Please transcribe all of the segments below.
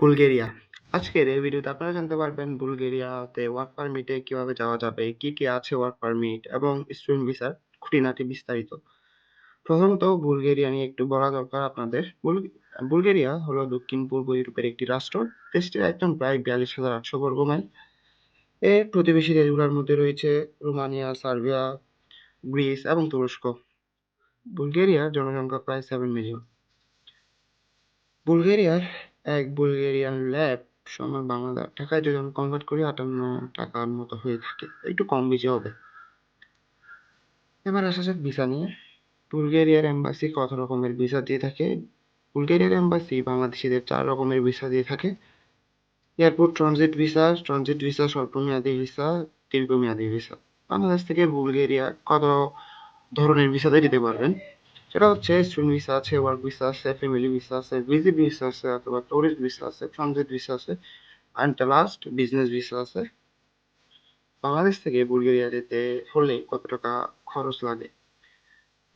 Bulgaria. আজকের এই ভিডিওতে আপনারা জানতে পারবেন বুলগেরিয়াতে ওয়ার্ক পারমিটে কীভাবে যাওয়া যাবে, কি কি আছে ওয়ার্ক পারমিট এবং স্টুডেন্ট ভিসার খুঁটিনাটি বিস্তারিত। প্রথমত বুলগেরিয়া নিয়ে একটু বলা দরকার আপনাদের। বুলগেরিয়া হলো দক্ষিণ পূর্ব ইউরোপের একটি রাষ্ট্র। দেশটির একজন প্রায় বিয়াল্লিশ হাজার আটশো বর্গ মাইল। এর প্রতিবেশী দেশগুলোর মধ্যে রয়েছে রোমানিয়া, সার্বিয়া, গ্রিস এবং তুরস্ক। বুলগেরিয়ার জনসংখ্যা প্রায় সেভেন মিলিয়ন বুলগেরিয়ার এক বুলগেরিয়ান ল্যাব সময় বাংলা টাকায় যদি আমি কনভার্ট করি আটান্ন টাকার মতো হয়ে থাকে। একটু কম বেশি হবে। এবার আসা যাক ভিসা নিয়ে। বুলগেরিয়ার এম্বাসি কত রকমের ভিসা দিয়ে থাকে? বুলগেরিয়ার এম্বাসি বাংলাদেশিদের চার রকমের ভিসা দিয়ে থাকে। Airport transit visa transit visa স্বল্পমেয়াদী ভিসা দীর্ঘমেয়াদী ভিসা বাংলাদেশ থেকে বুলগেরিয়া কত ধরনের ভিসাতে যেতে পারবেন? সেটা হচ্ছে স্টুডেন্ট ভিসা আছে ওয়ার্ক ভিসা আছে ফ্যামিলি ভিসা আছে ভিজিট ভিসা আছে, অথবা টুরিস্ট ভিসা আছে ট্রানজিট ভিসা আছে অ্যান্ড লাস্ট বিজনেস ভিসা আছে। বাংলাদেশ থেকে বুলগেরিয়া যেতে হলে কত টাকা খরচ লাগে?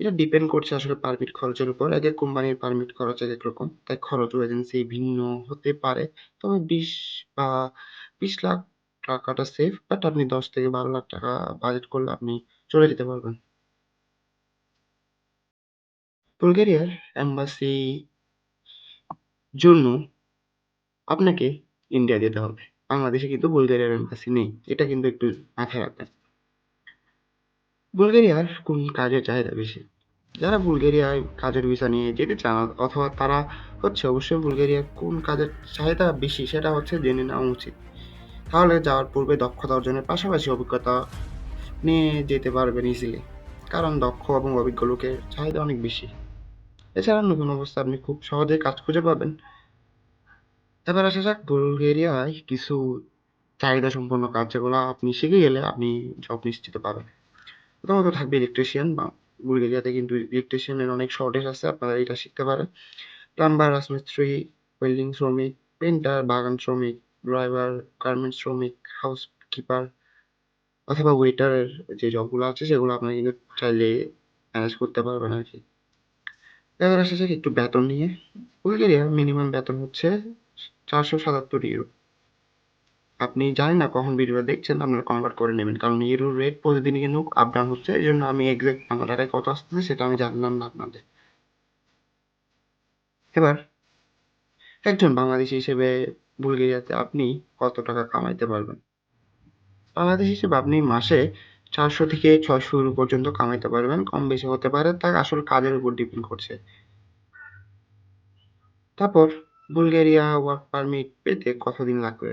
এটা ডিপেন্ড করছে আসলে পারমিট খরচের উপর। এক এক কোম্পানির পারমিট খরচ এক এক রকম। তাই খরচ এজেন্সি ভিন্ন হতে পারে। তবে বিশ বা বিশ লাখ টাকাটা সেফ বাট আপনি দশ থেকে বারো লাখ টাকা বাজেট করলে আপনি চলে যেতে পারবেন। বুলগেরিয়ার অ্যাম্বাসি জন্য আপনাকে ইন্ডিয়া যেতে হবে। বাংলাদেশে কিন্তু বুলগেরিয়ার এম্বাসি নেই। এটা কিন্তু একটু মাথায় রাখবেন। বুলগেরিয়ার কোন কাজের চাহিদা বেশি? যারা বুলগেরিয়ায় কাজের ভিসা নিয়ে যেতে চান, অথবা তারা হচ্ছে অবশ্যই বুলগেরিয়ার কোন কাজের চাহিদা বেশি, সেটা হচ্ছে জেনে নেওয়া উচিত। তাহলে যাওয়ার পূর্বে দক্ষতা অর্জনের পাশাপাশি অভিজ্ঞতা নিয়ে যেতে পারবেন ইজিলি কারণ দক্ষ এবং অভিজ্ঞ লোকের চাহিদা অনেক বেশি। এছাড়া নতুন অবস্থা আপনি খুব সহজে কাজ খুঁজে পাবেন। এবার আসা যাক বুলগেরিয়ায় কিছু চাহিদা সম্পন্ন কাজ যেগুলো আপনি শিখে গেলে আপনি জব নিশ্চিত পাবেন। প্রথমত থাকবে ইলেকট্রিশিয়ান বা বুলগেরিয়াতে কিন্তু ইলেকট্রিশিয়ানের অনেক শর্টেজ আছে, আপনারা এটা শিখতে পারেন। প্লাম্বার রাজমিস্ত্রি ওয়েল্ডিং শ্রমিক পেন্টার বাগান শ্রমিক ড্রাইভার গার্মেন্টস শ্রমিক হাউস কিপার অথবা ওয়েটারের যে জবগুলো আছে, সেগুলো আপনারা কিন্তু চাইলে ম্যানেজ করতে পারবেন আর কি। এবার আসা যাক একটু বেতন নিয়ে। বুলগেরিয়ার মিনিমাম বেতন হচ্ছে চারশো সাতাত্তর ইউরো আপনি জানেন না কখন ভিডিওটা দেখছেন আপনারা কনভার্ট করে নেবেন। কারণ ইউরোর রেট প্রতিদিনই কিন্তু আপ ডাউন হচ্ছে, এই জন্য আমি এক্সাক্ট বাংলা টাকায় কত আসতেছে সেটা আমি জানলাম না আপনাদের। এবার একজন বাংলাদেশি হিসেবে বুলগেরিয়াতে আপনি কত টাকা কামাইতে পারবেন? বাংলাদেশ হিসেবে আপনি মাসে চারশো থেকে ছয়শো পর্যন্ত কামাইতে পারবেন, কম বেশি হতে পারে তার আসল কাজের উপর ডিপেন্ড করছে। তারপর বুলগেরিয়া ওয়ার্ক পারমিট পেতে কতদিন লাগবে?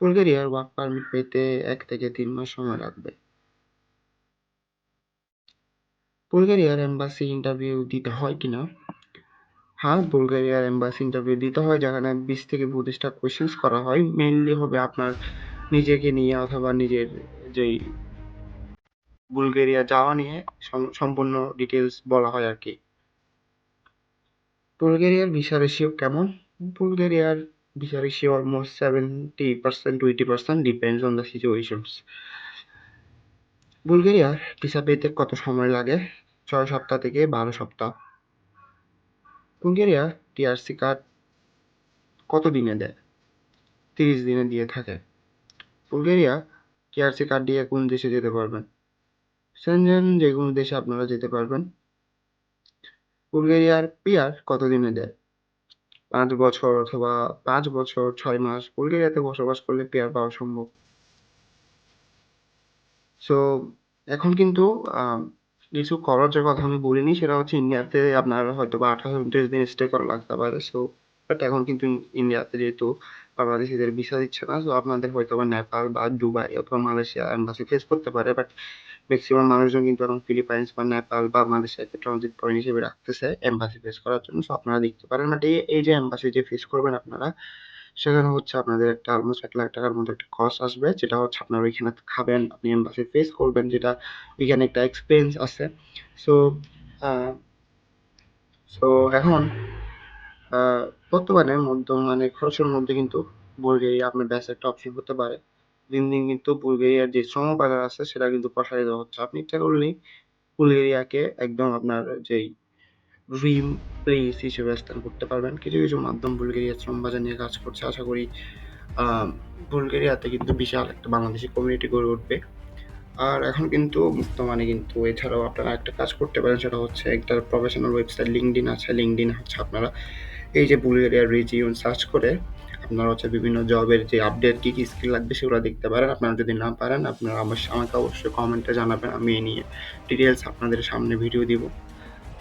বুলগেরিয়ার ওয়ার্ক পারমিট পেতে এক থেকে তিন মাস সময় লাগবে। বুলগেরিয়ার এম্বাসি ইন্টারভিউ দিতে হয় কিনা? হ্যাঁ বুলগেরিয়ার এম্বাসি ইন্টারভিউ দিতে হয়, যেখানে বিশ থেকে পঁচিশটা কোয়েশ্চেন্স করা হয়। মেইনলি হবে আপনার নিজেকে নিয়ে অথবা নিজের যেই বুলগেরিয়া যাওয়া নিয়ে সম্পূর্ণ ডিটেলস বলা হয় আর কি। বুলগেরিয়ার ভিসা রেশিও কেমন? বুলগেরিয়ার visa ratio almost seventy percent to eighty percent depends on the situations বুলগেরিয়ার ভিসা পেতে কত সময় লাগে? ছয় সপ্তাহ থেকে বারো সপ্তাহ। বুলগেরিয়া টিআরসি কার্ড কত দিনে দেয়? তিরিশ দিনে দিয়ে থাকে। বুলগেরিয়া টিআরসি কার্ড দিয়ে কোন দেশে যেতে পারবেন? সেনজেন যে কোনো দেশে আপনারা যেতে পারবেন। বুলগেরিয়ার পিয়ার কত দিনে দেয়? পাঁচ বছর অথবা পাঁচ বছর, ছয় মাস। বুলগেরিয়াতে বসবাস করলে পেয়ার পাওয়া সম্ভব। সো এখন কিন্তু কিছু খরচের কথা আমি বলিনি, সেটা হচ্ছে ইন্ডিয়াতে আপনার হয়তো বা আঠারো উনত্রিশ দিন স্টে করা লাগতে পারে। সো বাট এখন কিন্তু ইন্ডিয়াতে যেহেতু বাংলাদেশিদের ভিসা দিচ্ছে না তো আপনাদের হয়তো বা নেপাল বা দুবাই অথবা মালয়েশিয়া এম্বাসি ফেস করতে পারে বাট ম্যাক্সিমাম মানুষজন কিন্তু এখন ফিলিপাইন্স বা নেপাল বা বাংলাদেশে ট্রানজিট পয়েন্ট হিসেবে রাখতেছে এম্বাসি ফেস করার জন্য সো আপনারা দেখতে পারেন বাট এই যে এম্বাসি যে ফেস করবেন আপনারা, সেখানে হচ্ছে আপনাদের একটা অলমোস্ট এক লাখ টাকার মতো একটা কস্ট আসবে, যেটা হচ্ছে আপনারা ওইখানে খাবেন, আপনি এম্বাসি ফেস করবেন, যেটা ওইখানে একটা এক্সপেরিয়েন্স আছে সো সো এখন বর্তমানে মধ্যমানের খরচের মধ্যে কিন্তু বুলগেরিয়া আপনার ব্যাস একটা অপশন হতে পারে। দিন দিন কিন্তু বুলগেরিয়ার যে শ্রম বাজার আছে, সেটা কিন্তু প্রসারিত হচ্ছে। আপনি ইচ্ছা করলেই বুলগেরিয়াকে একদম আপনার যেই ড্রিম প্লেস হিসেবে স্থান করতে পারবেন। কিছু কিছু মাধ্যম বুলগেরিয়ার শ্রম বাজার নিয়ে কাজ করছে। আশা করি বুলগেরিয়াতে কিন্তু বিশাল একটা বাংলাদেশি কমিউনিটি গড়ে উঠবে। আর এখন কিন্তু বর্তমানে কিন্তু এছাড়াও আপনারা একটা কাজ করতে পারেন, সেটা হচ্ছে একটা প্রফেশনাল ওয়েবসাইট লিঙ্কডিন আছে। লিঙ্কডিন হচ্ছে আপনারা এই যে বুলগেরিয়ার রিজিয়ন সার্চ করে আপনারা হচ্ছে বিভিন্ন জবের যে আপডেট কী কী স্কিল লাগবে সেগুলো দেখতে পারেন। আপনারা যদি না পারেন, আপনারা আমার আমাকে অবশ্যই কমেন্টে জানাবেন, আমি এই নিয়ে ডিটেলস আপনাদের সামনে ভিডিও দিব।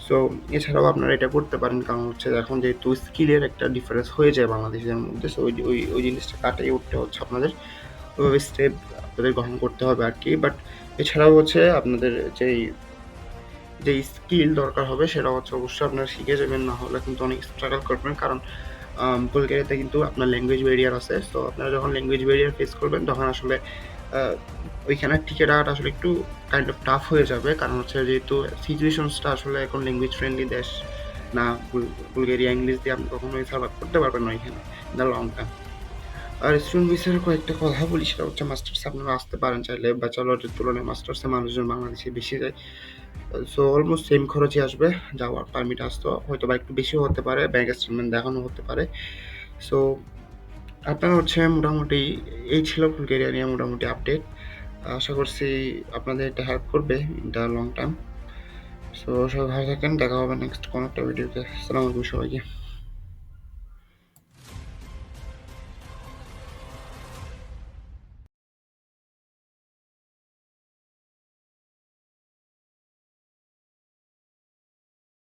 সো এছাড়াও আপনারা এটা করতে পারেন, কারণ হচ্ছে এখন যেহেতু স্কিলের একটা ডিফারেন্স হয়ে যায় বাংলাদেশের মধ্যে সো ওই ওই ওই জিনিসটা কাটিয়ে উঠতে হচ্ছে আপনাদের। ওইভাবে স্টেপ আপনাদের গ্রহণ করতে হবে আর কি। বাট এছাড়াও হচ্ছে আপনাদের যেই যে স্কিল দরকার হবে সেটা হচ্ছে অবশ্যই আপনারা শিখে যাবেন, না হলে কিন্তু অনেক স্ট্রাগল করবেন। কারণ বুলগেরিয়াতে কিন্তু আপনার ল্যাঙ্গুয়েজ ব্যারিয়ার আছে। সো আপনারা যখন ল্যাঙ্গুয়েজ ব্যারিয়ার ফেস করবেন, তখন আসলে ওইখানে টিকে রাখাটা আসলে একটু কাইন্ড অফ টাফ হয়ে যাবে। কারণ হচ্ছে যেহেতু সিচুয়েশনসটা আসলে এখন ল্যাঙ্গুয়েজ ফ্রেন্ডলি দেশ, না বুল- বুলগেরিয়া ইংলিশ দিয়ে আপনি কখনোই সার্ভাইভ করতে পারবেন না ওইখানে দ্য লং টাইম আর স্টুডেন্ট ভিসার কয়েকটা কথা বলি, সেটা হচ্ছে মাস্টার্সে আপনারা আসতে পারেন চাইলে ব্যাচেলরের তুলনায় মাস্টার্সে মানুষজন বাংলাদেশে বেশি যায়। সো অলমোস্ট সেম খরচই আসবে, যাওয়ার পারমিট আসতো হয়তো বা একটু বেশিও হতে পারে ব্যাংক স্টেটমেন্ট দেখানো হতে পারে। সো আপনারা হচ্ছে মোটামুটি, এই ছিল বুলগেরিয়া নিয়ে মোটামুটি আপডেট আশা করছি আপনাদের এটা হেল্প করবে দ্য লং টার্ম সো সবাই ভালো থাকেন, দেখা হবে নেক্সট কোনো একটা ভিডিওতে আসসালামু আলাইকুম সবাইকে।